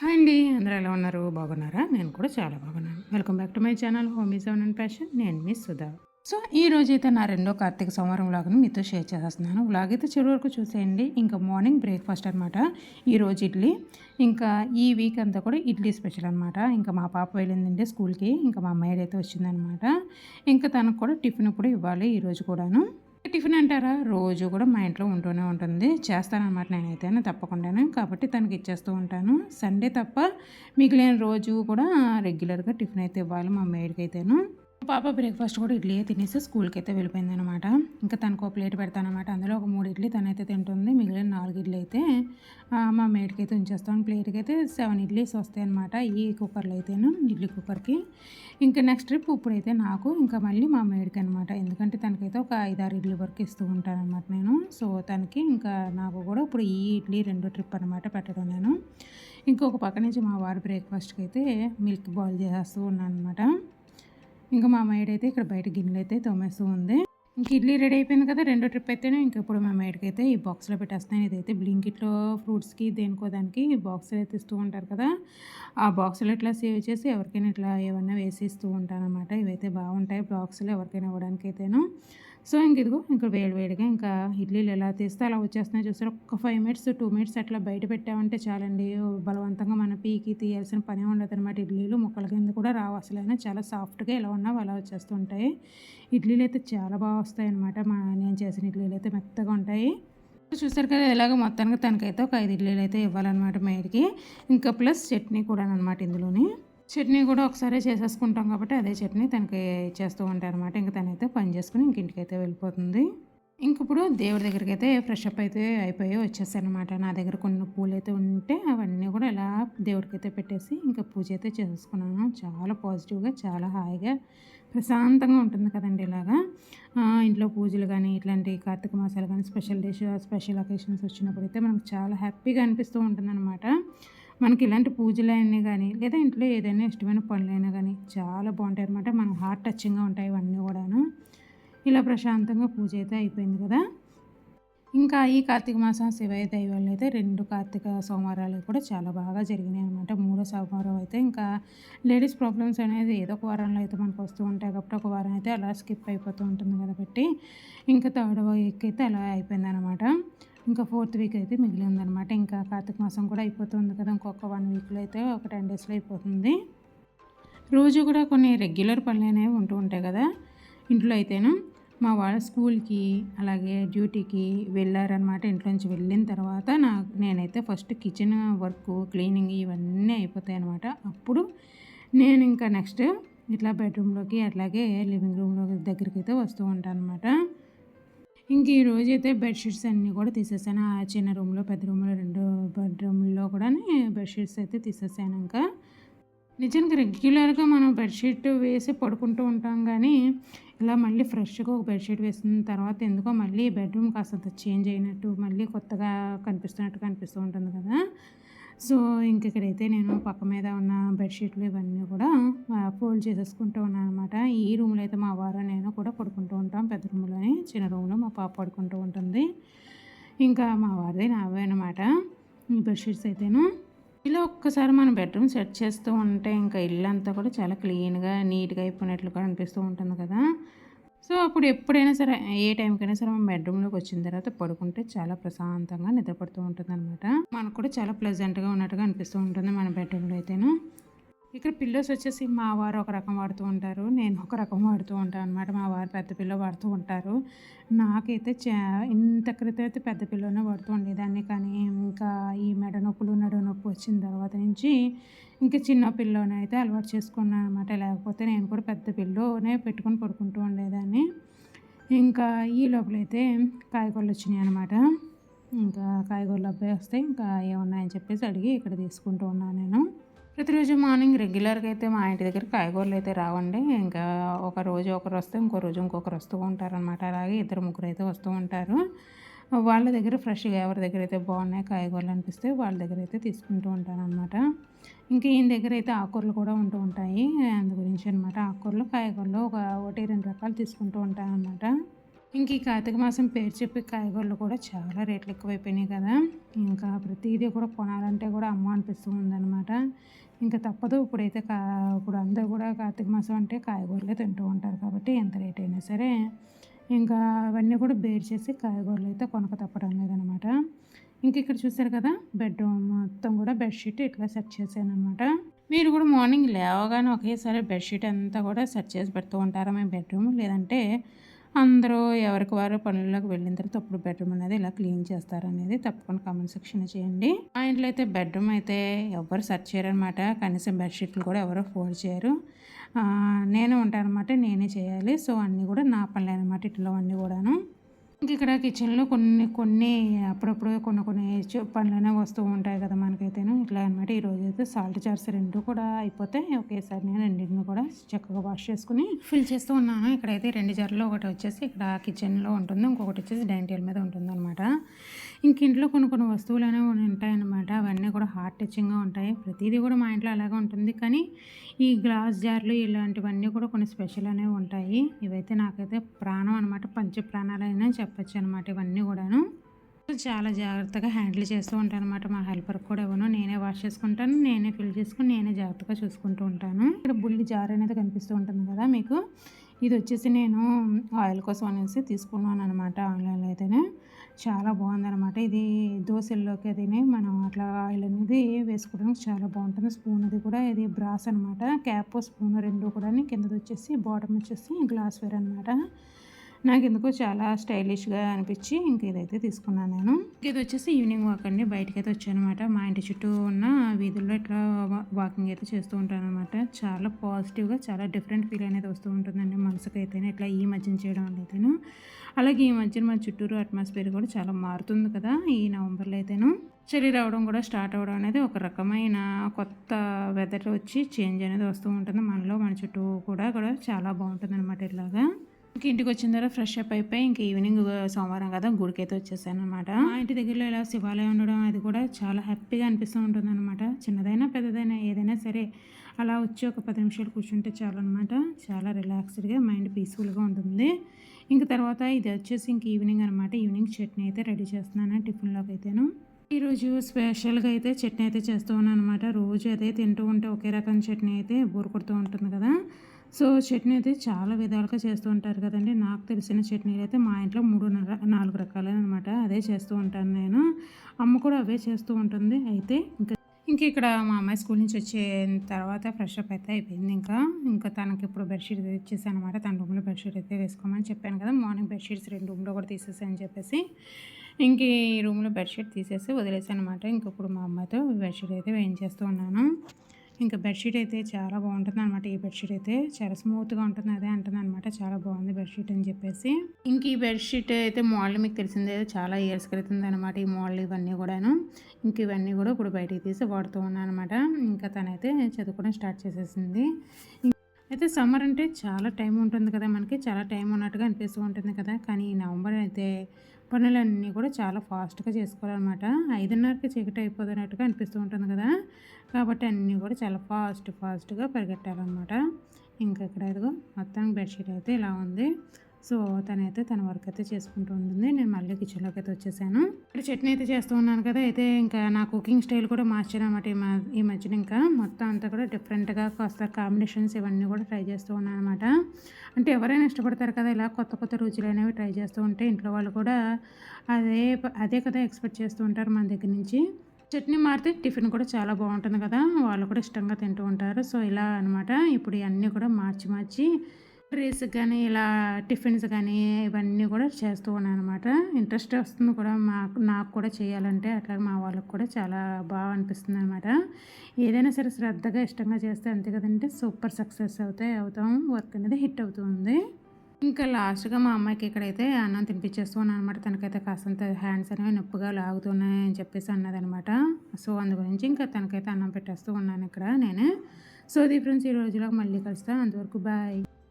Hi అండి అందరూ ఎలా ఉన్నారు? బాగున్నారా? నేను కూడా చాలా బాగున్నాను. Welcome back to my channel homie seven and passion నేను మీ సుధా. సో ఈ రోజు అయితే నా రెండో కార్తీక సోమవారం వ్లాగ్ని మీతో షేర్ చేస్తున్నాను వ్లాగ్ అయితే చివరి వరకు చూసేయండి. ఇంకా మార్నింగ్ బ్రేక్ఫాస్ట్ అనమాట ఈరోజు ఇడ్లీ. ఇంకా ఈ వీక్ అంతా కూడా ఇడ్లీ స్పెషల్ అనమాట ఇంకా మా పాప వెళ్ళిందండి స్కూల్కి. ఇంకా మా అమ్మాయి అయితే వచ్చిందనమాట ఇంకా తనకు కూడా టిఫిన్ కూడా ఇవ్వాలి ఈరోజు కూడాను. టిఫిన్ అంటారా? రోజు కూడా మా ఇంట్లో ఉంటూనే ఉంటుంది. చేస్తానమాట నేనైతే తప్పకుండానే. కాబట్టి తనకి ఇచ్చేస్తూ ఉంటాను. సండే తప్ప మిగిలిన రోజు కూడా రెగ్యులర్గా టిఫిన్ అయితే ఇవ్వాలి మా మేడికి అయితేను పాప బ్రేక్ఫాస్ట్ కూడా ఇడ్లీ తినేసి స్కూల్కి అయితే వెళ్ళిపోయింది అనమాట ఇంకా తనకు ఒక ప్లేట్ పెడతానమాట అందులో ఒక మూడు ఇడ్లీ తనైతే తింటుంది. మిగిలిన నాలుగు ఇడ్లీ అయితే మా మేడ్కి అయితే ఉంచేస్తాను ప్లేట్కి అయితే సెవెన్ ఇడ్లీస్ వస్తాయి అనమాట ఈ కుక్కర్లో అయితేను ఇడ్లీ కుక్కర్కి ఇంకా నెక్స్ట్ ట్రిప్ ఇప్పుడైతే నాకు ఇంకా మళ్ళీ మా మేడ్కి అనమాట ఎందుకంటే తనకైతే ఒక ఐదారు ఇడ్లీ వరకు ఇస్తూ ఉంటాను అనమాట నేను. సో తనకి ఇంకా నాకు కూడా ఇప్పుడు ఈ ఇడ్లీ రెండో ట్రిప్ అనమాట పెట్టడం నేను. ఇంకొక పక్క నుంచి మా వారి బ్రేక్ఫాస్ట్కి అయితే మిల్క్ బాయిల్ చేసేస్తూ ఉన్నాను అనమాట ఇంకా మా మైడ్ అయితే ఇక్కడ బయట గిన్నెలు అయితే తోమేస్తూ ఉంది. ఇంక ఇడ్లీ రెడీ అయిపోయింది కదా రెండో ట్రిప్ అయితేనే ఇంక ఇప్పుడు మా మైడ్కి అయితే ఈ బాక్స్లో పెట్టేస్తాను. ఇదైతే బ్లింకిట్లో ఫ్రూట్స్కి దేనికో దానికి బాక్స్లో అయితే ఇస్తూ ఉంటారు కదా ఆ బాక్స్లో ఇట్లా సేవ్ చేసి ఎవరికైనా ఇట్లా ఏమన్నా వేసి ఇస్తూ ఉంటాను అనమాట ఇవైతే బాగుంటాయి బాక్స్లో ఎవరికైనా ఇవ్వడానికి అయితేను సో ఇంక ఇదిగో ఇంకా వేడి వేడిగా ఇంకా ఇడ్లీలు ఎలా తీస్తే అలా వచ్చేస్తున్నాయి. చూస్తారు ఒక ఫైవ్ మినిట్స్ టూ మినిట్స్ అట్లా బయట పెట్టామంటే చాలండి. బలవంతంగా మన పీకి తీయాల్సిన పని ఉండదు అనమాట ఇడ్లీలు ముక్కల కింద కూడా రావు అసలైనా. చాలా సాఫ్ట్గా ఎలా ఉన్నావు అలా వచ్చేస్తుంటాయి. ఇడ్లీలు అయితే చాలా బాగా వస్తాయి అనమాట మా నేను చేసిన ఇడ్లీలు అయితే మెత్తగా ఉంటాయి. చూసారు కదా ఇలాగ మొత్తానికి తనకైతే ఒక ఐదు ఇడ్లీలు అయితే ఇవ్వాలన్నమాట మేడికి ఇంకా ప్లస్ చట్నీ కూడా అనమాట ఇందులోని. చట్నీ కూడా ఒకసారి చేసేసుకుంటాం కాబట్టి అదే చట్నీ తనకి చేస్తూ ఉంటాయి అనమాట ఇంకా తనైతే పని చేసుకుని ఇంక ఇంటికైతే వెళ్ళిపోతుంది. ఇంక ఇప్పుడు దేవుడి దగ్గరికి అయితే ఫ్రెష్ అప్ అయితే అయిపోయి వచ్చేసానమాట నా దగ్గర కొన్ని పూలు అయితే ఉంటే అవన్నీ కూడా ఇలా దేవుడికి అయితే పెట్టేసి ఇంకా పూజ అయితే చేసుకున్నాను. చాలా పాజిటివ్గా చాలా హాయిగా ప్రశాంతంగా ఉంటుంది కదండి ఇలాగా. ఇంట్లో పూజలు కానీ ఇట్లాంటి కార్తీక మాసాలు కానీ స్పెషల్ డేస్ స్పెషల్ అకేషన్స్ వచ్చినప్పుడు అయితే మనకు చాలా హ్యాపీగా అనిపిస్తూ ఉంటుంది అనమాట మనకి ఇలాంటి పూజలు అయినా కానీ లేదా ఇంట్లో ఏదైనా ఇష్టమైన పనులైనా కానీ చాలా బాగుంటాయి అనమాట మనం హార్ట్ టచింగ్గా ఉంటాయి ఇవన్నీ కూడాను. ఇలా ప్రశాంతంగా పూజ అయితే అయిపోయింది కదా. ఇంకా ఈ కార్తీక మాసం శివయ దైవాలు అయితే రెండు కార్తీక సోమవారాలు కూడా చాలా బాగా జరిగినాయి అనమాట మూడో సోమవారం అయితే ఇంకా లేడీస్ ప్రాబ్లమ్స్ అనేది ఏదో ఒక వారంలో అయితే మనకు వస్తూ ఉంటాయి. కాబట్టి ఒక వారం అయితే అలా స్కిప్ అయిపోతూ ఉంటుంది కాబట్టి ఇంకా థర్డ్ వీక్ అయితే అలా అయిపోయింది అనమాట ఇంకా ఫోర్త్ వీక్ అయితే మిగిలి అనమాట ఇంకా కార్తీక మాసం కూడా అయిపోతుంది కదా ఇంకొక వన్ వీక్లో అయితే ఒక టెన్ డేస్లో అయిపోతుంది. రోజు కూడా కొన్ని రెగ్యులర్ పనులు అనేవి ఉంటూ ఉంటాయి కదా. ఇంట్లో అయితేను మా వాళ్ళ స్కూల్కి అలాగే డ్యూటీకి వెళ్ళారనమాట. ఇంట్లో నుంచి వెళ్ళిన తర్వాత నా నేనైతే ఫస్ట్ కిచెన్ వర్క్ క్లీనింగ్ ఇవన్నీ అయిపోతాయి అనమాట అప్పుడు నేను ఇంకా నెక్స్ట్ ఇట్లా బెడ్రూమ్లోకి అట్లాగే లివింగ్ రూమ్లో దగ్గరికి అయితే వస్తూ ఉంటాను అనమాట ఇంక ఈ రోజు అయితే బెడ్షీట్స్ అన్నీ కూడా తీసేసాను. ఆ చిన్న రూమ్లో పెద్ద రూమ్లో రెండు బెడ్రూమ్లో కూడా బెడ్షీట్స్ అయితే తీసేసాను ఇంకా. నిజానికి రెగ్యులర్గా మనం బెడ్షీట్ వేసి పడుకుంటూ ఉంటాం కానీ ఇలా మళ్ళీ ఫ్రెష్గా ఒక బెడ్షీట్ వేసిన తర్వాత ఎందుకో మళ్ళీ బెడ్రూమ్ కాస్తంత చేంజ్ అయినట్టు మళ్ళీ కొత్తగా కనిపిస్తున్నట్టు కనిపిస్తూ ఉంటుంది కదా. సో ఇంక ఇక్కడైతే నేను పక్క మీద ఉన్న బెడ్షీట్లు ఇవన్నీ కూడా ఫోల్డ్ చేసేసుకుంటూ ఉన్నాను అనమాట ఈ రూమ్లో అయితే మా వారు నేను కూడా పడుకుంటూ ఉంటాం. పెద్ద రూమ్లోని చిన్న రూమ్లో మా పాప పడుకుంటూ ఉంటుంది. ఇంకా మా వారిది నావే అనమాట ఈ బెడ్షీట్స్ అయితేను. ఇలా ఒక్కసారి మనం బెడ్రూమ్ సెట్ చేస్తూ ఉంటే ఇంకా ఇల్లు అంతా కూడా చాలా క్లీన్గా నీట్గా అయిపోయినట్లు కూడా అనిపిస్తూ ఉంటుంది కదా. సో అప్పుడు ఎప్పుడైనా సరే ఏ టైంకైనా సరే మనం బెడ్రూమ్లోకి వచ్చిన తర్వాత పడుకుంటే చాలా ప్రశాంతంగా నిద్రపడుతూ ఉంటుంది అనమాట మనకు కూడా చాలా ప్లెజెంట్గా ఉన్నట్టుగా అనిపిస్తూ ఉంటుంది మన బెడ్రూమ్లో అయితేను. ఇక్కడ పిల్లోస్ వచ్చేసి మా వారు ఒక రకం వాడుతూ ఉంటారు. నేను ఒక రకం వాడుతూ ఉంటాను అనమాట మా వారు పెద్ద పిల్ల వాడుతూ ఉంటారు. నాకైతే చే ఇంత క్రితం అయితే పెద్ద పిల్లనే వాడుతూ ఉండేదాన్ని. కానీ ఇంకా ఈ మెడ నొప్పులు నడు నొప్పి వచ్చిన తర్వాత నుంచి ఇంకా చిన్న పిల్లోనే అయితే అలవాటు చేసుకున్నాను అనమాట లేకపోతే నేను కూడా పెద్ద పిల్లోనే పెట్టుకొని పడుకుంటూ ఉండేదాన్ని. ఇంకా ఈ లోపలైతే కాయగూరలు వచ్చినాయి అనమాట ఇంకా కాయగూరలు అబ్బాయి వస్తే ఇంకా ఏమున్నాయని చెప్పేసి అడిగి ఇక్కడ తీసుకుంటూ ఉన్నాను నేను. ప్రతిరోజు మార్నింగ్ రెగ్యులర్గా అయితే మా ఇంటి దగ్గర కాయగూరలు అయితే రావండి. ఇంకా ఒక రోజు ఒకరు వస్తే ఇంకో రోజు ఇంకొకరు వస్తూ ఉంటారనమాట అలాగే ఇద్దరు ముగ్గురు అయితే వస్తూ ఉంటారు. వాళ్ళ దగ్గర ఫ్రెష్గా ఎవరి దగ్గర అయితే బాగున్నాయి కాయగూరలు అనిపిస్తే వాళ్ళ దగ్గర అయితే తీసుకుంటూ ఉంటాను అనమాట ఇంకా ఈయన దగ్గర అయితే ఆకుకూరలు కూడా ఉంటూ ఉంటాయి. అందు గురించి అనమాట ఆకుకూరలు కాయగూరలు ఒక ఒకటి రెండు రకాలు తీసుకుంటూ ఉంటాను అనమాట ఇంక ఈ కార్తీక మాసం పేరు చెప్పి కాయగూరలు కూడా చాలా రేట్లు ఎక్కువైపోయినాయి కదా. ఇంకా ప్రతిదీ కూడా కొనాలంటే కూడా అమ్మ అనిపిస్తూ ఉందన్నమాట. ఇంకా తప్పదు. ఇప్పుడైతే కా ఇప్పుడు అందరూ కూడా కార్తీక మాసం అంటే కాయగూరలే తింటూ ఉంటారు కాబట్టి ఎంత రేట్ అయినా సరే. ఇంకా అవన్నీ కూడా బేర్ చేసి కాయగూరలు అయితే కొనక తప్పడం లేదనమాట. ఇంక ఇక్కడ చూసారు కదా బెడ్రూమ్ మొత్తం కూడా బెడ్షీట్ ఇట్లా సెట్ చేశాను అనమాట మీరు కూడా మార్నింగ్ లేవగానే ఒకేసారి బెడ్షీట్ అంతా కూడా సెట్ చేసి పెడుతూ ఉంటారా మేము బెడ్రూమ్? లేదంటే అందరూ ఎవరికి వారు పనుల్లోకి వెళ్ళిన తర్వాత అప్పుడు బెడ్రూమ్ అనేది ఇలా క్లీన్ చేస్తారనేది తప్పకుండా కామెంట్ సెక్షన్ చేయండి. మా ఇంట్లో అయితే బెడ్రూమ్ అయితే ఎవరు సెర్చ్ చేయరనమాట కనీసం బెడ్షీట్లు కూడా ఎవరు ఫోల్డ్ చేయరు. నేను ఉంటానమాట నేనే చేయాలి. సో అన్నీ కూడా నా పనులు అనమాట ఇంట్లో అన్నీ కూడాను. ఇక్కడ కిచెన్లో కొన్ని కొన్ని అప్పుడప్పుడు కొన్ని కొన్ని పనులనే వస్తూ ఉంటాయి కదా మనకైతేను. ఇట్లా అనమాట ఈరోజు అయితే సాల్ట్ చార్స్ రెండు కూడా అయిపోతే ఒకేసారి నేను రెండింటిని కూడా చక్కగా వాష్ చేసుకుని ఫిల్ చేస్తూ ఉన్నాను. ఇక్కడైతే రెండు జార్లో ఒకటి వచ్చేసి ఇక్కడ కిచెన్లో ఉంటుంది. ఇంకొకటి వచ్చేసి డైనింగ్ టేబుల్ మీద ఉంటుంది అనమాట ఇంక ఇంట్లో కొన్ని కొన్ని వస్తువులు అనేవి ఉంటాయన్నమాట. అవన్నీ కూడా హార్ట్ టచింగ్గా ఉంటాయి. ప్రతిదీ కూడా మా ఇంట్లో అలాగే ఉంటుంది. కానీ ఈ గ్లాస్ జార్లు ఇలాంటివన్నీ కూడా కొన్ని స్పెషల్ అనేవి ఉంటాయి. ఇవైతే నాకైతే ప్రాణం అనమాట పంచ ప్రాణాలైనా చెప్పచ్చు అనమాట ఇవన్నీ కూడాను. చాలా జాగ్రత్తగా హ్యాండిల్ చేస్తూ ఉంటాను అనమాట మా హెల్పర్ కూడా ఇవ్వను నేనే వాష్ చేసుకుంటాను. నేనే ఫిల్ చేసుకుని నేనే జాగ్రత్తగా చూసుకుంటూ ఉంటాను. ఇక్కడ బుల్లి జార్ అనేది కనిపిస్తూ ఉంటుంది కదా మీకు. ఇది వచ్చేసి నేను ఆయిల్ కోసం అనేసి తీసుకున్నాను అనమాట ఆన్లైన్లో అయితేనే. చాలా బాగుందనమాట ఇది దోశల్లోకి అది మనం అట్లా ఆయిల్ అనేది వేసుకోవడానికి చాలా బాగుంటుంది. స్పూన్ అది కూడా ఇది బ్రాస్ అనమాట క్యాప్ స్పూన్ రెండు కూడా కిందది వచ్చేసి బాటమ్ వచ్చేసి గ్లాస్ వేర్ అనమాట నాకు ఎందుకో చాలా స్టైలిష్గా అనిపించి ఇంక ఇదైతే తీసుకున్నాను నేను. ఇది వచ్చేసి ఈవినింగ్ వాక్ అండి. బయటకైతే వచ్చానమాట. మా ఇంటి చుట్టూ ఉన్న వీధుల్లో ఇట్లా వాకింగ్ అయితే చేస్తూ ఉంటాను అనమాట చాలా పాజిటివ్గా చాలా డిఫరెంట్ ఫీల్ అనేది వస్తూ ఉంటుందండి మనసుకైతేనే. ఇట్లా ఈ మధ్యన చేయడం వల్ల అయితేను అలాగే ఈ మధ్యన మా చుట్టూరు అట్మాస్ఫియర్ కూడా చాలా మారుతుంది కదా ఈ నవంబర్లో అయితేను. చలి రావడం కూడా స్టార్ట్ అవ్వడం అనేది ఒక రకమైన కొత్త వెదర్ వచ్చి చేంజ్ అనేది వస్తూ ఉంటుంది. మనలో మన చుట్టూ కూడా కూడా చాలా బాగుంటుంది అనమాట ఇలాగా. ఇంక ఇంటికి వచ్చిన తర్వాత ఫ్రెష్ అప్ అయిపోయి ఇంక ఈవినింగ్ సోమవారం కదా గుడికి అయితే వచ్చేసాను అనమాట మా ఇంటి దగ్గరలో ఇలా శివాలయం ఉండడం అది కూడా చాలా హ్యాపీగా అనిపిస్తూ ఉంటుంది అనమాట చిన్నదైనా పెద్దదైనా ఏదైనా సరే అలా వచ్చి ఒక పది నిమిషాలు కూర్చుంటే చాలు అనమాట చాలా రిలాక్స్డ్గా మైండ్ పీస్ఫుల్గా ఉంటుంది. ఇంక తర్వాత ఇది వచ్చేసి ఇంక ఈవినింగ్ అనమాట ఈవినింగ్ చట్నీ అయితే రెడీ చేస్తున్నాను టిఫిన్లోకి అయితేను. ఈరోజు స్పెషల్గా అయితే చట్నీ అయితే చేస్తూ ఉన్నాను అనమాట రోజు అదే తింటూ ఉంటే ఒకే రకం చట్నీ అయితే బోరు కొడుతూ ఉంటుంది కదా. సో చట్నీ అయితే చాలా విధాలుగా చేస్తూ ఉంటారు కదండి. నాకు తెలిసిన చట్నీలు అయితే మా ఇంట్లో మూడు నాలుగు రకాలనమాట. అదే చేస్తూ ఉంటాను నేను. అమ్మ కూడా అవే చేస్తూ ఉంటుంది. అయితే ఇంకా ఇంక ఇక్కడ మా అమ్మాయి స్కూల్ నుంచి వచ్చే తర్వాత ఫ్రెష్ అప్ అయితే అయిపోయింది ఇంకా. ఇంకా తనకి ఇప్పుడు బెడ్షీట్ ఇచ్చేసాను అనమాట తన రూమ్లో బెడ్షీట్ అయితే వేసుకోమని చెప్పాను కదా. మార్నింగ్ బెడ్షీట్స్ రెండు రూమ్లో కూడా తీసేసాను చెప్పేసి. ఇంక ఈ రూమ్లో బెడ్షీట్ తీసేసి వదిలేసాను అనమాట ఇంక ఇప్పుడు మా అమ్మాయితో బెడ్షీట్ అయితే వేయించేస్తూ ఉన్నాను. ఇంకా బెడ్షీట్ అయితే చాలా బాగుంటుంది అనమాట ఈ బెడ్షీట్ అయితే చాలా స్మూత్గా ఉంటుంది. అదే అంటుంది అనమాట చాలా బాగుంది బెడ్షీట్ అని చెప్పేసి. ఇంక ఈ బెడ్షీట్ అయితే మోడల్ మీకు తెలిసిందే చాలా ఇయర్స్ క్రితం అనమాట ఈ మోడల్ ఇవన్నీ కూడాను. ఇంక ఇవన్నీ కూడా ఇప్పుడు బయటికి తీసి వాడుతూ ఉన్నాను అనమాట ఇంకా తనైతే చదువుకోవడం స్టార్ట్ చేసేసింది. అయితే సమ్మర్ అంటే చాలా టైం ఉంటుంది కదా మనకి. చాలా టైం ఉన్నట్టుగా అనిపిస్తూ ఉంటుంది కదా. కానీ ఈ నవంబర్ అయితే పనులన్నీ కూడా చాలా ఫాస్ట్గా చేసుకోవాలన్నమాట. ఐదున్నరకి చీకటి అయిపోతున్నట్టుగా అనిపిస్తూ ఉంటుంది కదా. కాబట్టి అన్నీ కూడా చాలా ఫాస్ట్ ఫాస్ట్గా పరిగెట్టాలన్నమాట. ఇంకా ఇక్కడ ఇదిగో మొత్తం బెడ్షీట్ అయితే ఇలా ఉంది. సో తనైతే తన వర్క్ అయితే చేసుకుంటూ ఉంటుంది. నేను మళ్ళీ కిచెన్లోకి అయితే వచ్చేసాను. ఇక్కడ చట్నీ అయితే చేస్తూ ఉన్నాను కదా అయితే ఇంకా నా కుకింగ్ స్టైల్ కూడా మార్చాను అనమాట ఈ మధ్యన ఇంకా. మొత్తం అంతా కూడా డిఫరెంట్గా కాస్త కాంబినేషన్స్ ఇవన్నీ కూడా ట్రై చేస్తూ ఉన్నాను అనమాట అంటే ఎవరైనా ఇష్టపడతారు కదా ఇలా కొత్త కొత్త రుచులు అనేవి ట్రై చేస్తూ ఉంటే ఇంట్లో వాళ్ళు కూడా అదే అదే కదా ఎక్స్పెక్ట్ చేస్తూ ఉంటారు మన దగ్గర నుంచి. చట్నీ మారితే టిఫిన్ కూడా చాలా బాగుంటుంది కదా వాళ్ళు కూడా ఇష్టంగా తింటూ ఉంటారు. సో ఇలా అనమాట ఇప్పుడు ఇవన్నీ కూడా మార్చి మార్చి రైస్ కానీ ఇలా టిఫిన్స్ కానీ ఇవన్నీ కూడా చేస్తూ ఉన్నాను అనమాట ఇంట్రెస్ట్ వస్తుంది కూడా మాకు నాకు కూడా చేయాలంటే అట్లాగే మా వాళ్ళకి కూడా చాలా బాగా అనిపిస్తుంది అనమాట ఏదైనా సరే శ్రద్ధగా ఇష్టంగా చేస్తే అంతే కదంటే సూపర్ సక్సెస్ అవుతాయి అవుతాం. వర్క్ అనేది హిట్ అవుతుంది ఇంకా లాస్ట్గా మా అమ్మాయికి ఇక్కడైతే అన్నం తినిపించేస్తున్నాను అనమాట తనకైతే కాసంత హ్యాండ్స్ అనేవి నొప్పిగా లాగుతున్నాయి అని చెప్పేసి అన్నదనమాట సో అందు గురించి ఇంకా తనకైతే అన్నం పెట్టేస్తూ ఉన్నాను ఇక్కడ నేనే. సో ఇది ఫ్రెండ్స్ ఈ రోజులో మళ్ళీ కలుస్తాను అంతవరకు బాయ్.